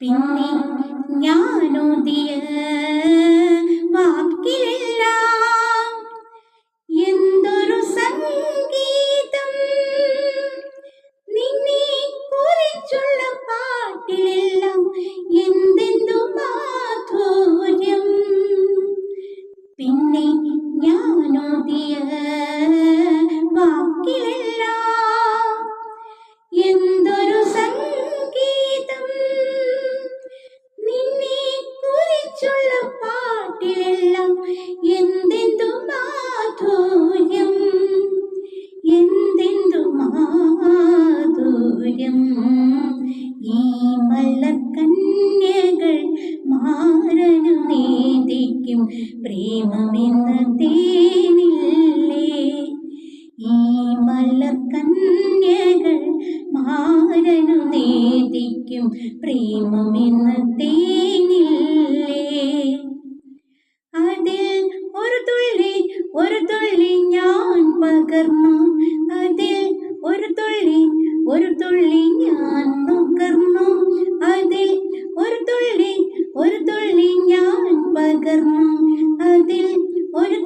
പിന്നെ ഞാനോദിയ വാക്കിലെല്ലാം എന്തൊരു സംഗീതം. പിന്നെ ഞാനോദിയ മലക്കന്യകൾ മാരനു നീതിക്കും പ്രേമമെന്ന തേനില്ലേ? ഈ മലക്കന്യകൾ മാരനു നീതിക്കും പ്രേമമെന്ന തേനില്ലേ? അതിൽ ഒരു തുള്ളി ഒരു തുള്ളി ഞാൻ പകർന്നു പകർന്നു അതിൽ ഒരു